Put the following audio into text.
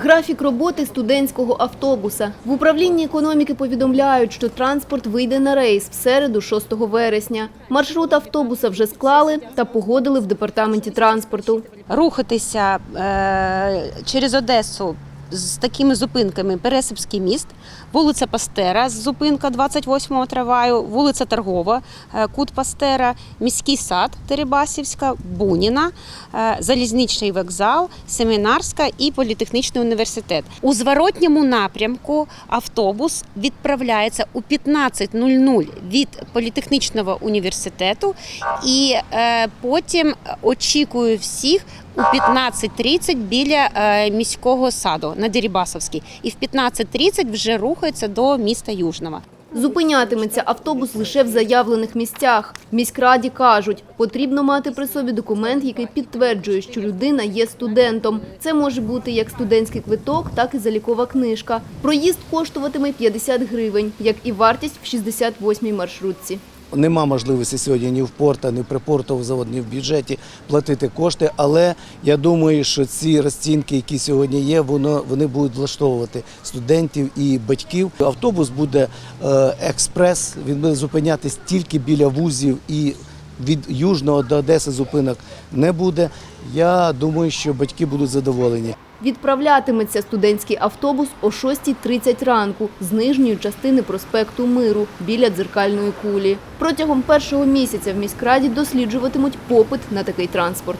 Графік роботи студентського автобуса. В управлінні економіки повідомляють, що транспорт вийде на рейс в середу 6 вересня. Маршрут автобуса вже склали та погодили в департаменті транспорту. рухатися е, через Одесу з такими зупинками Пересипський міст, вулиця Пастера, зупинка 28 трамваю, вулиця Торгова, е, кут Пастера, міський сад Теребасівська, Буніна, е, залізничний вокзал, Семінарська і політехнічний університет. У зворотньому напрямку автобус відправляється у 15.00 від політехнічного університету і е, потім очікую всіх у 15.30 біля е, міського саду на Дерибасовській. І в 15.30 вже рухається до міста Южного. Зупинятиметься автобус лише в заявлених місцях. Міськраді кажуть, потрібно мати при собі документ, який підтверджує, що людина є студентом. Це може бути як студентський квиток, так і залікова книжка. Проїзд коштуватиме 50 гривень, як і вартість в 68-й маршрутці. Нема можливості сьогодні ні в порта, ні в припортовий завод, ні в бюджеті платити кошти. Але я думаю, що ці розцінки, які сьогодні є, воно вони будуть влаштовувати студентів і батьків. Автобус буде е, експрес. Він буде зупинятись тільки біля вузів і від Южного до Одеси зупинок не буде. Я думаю, що батьки будуть задоволені. Відправлятиметься студентський автобус о 6.30 ранку з нижньої частини проспекту Миру біля дзеркальної кулі. Протягом першого місяця в міськраді досліджуватимуть попит на такий транспорт.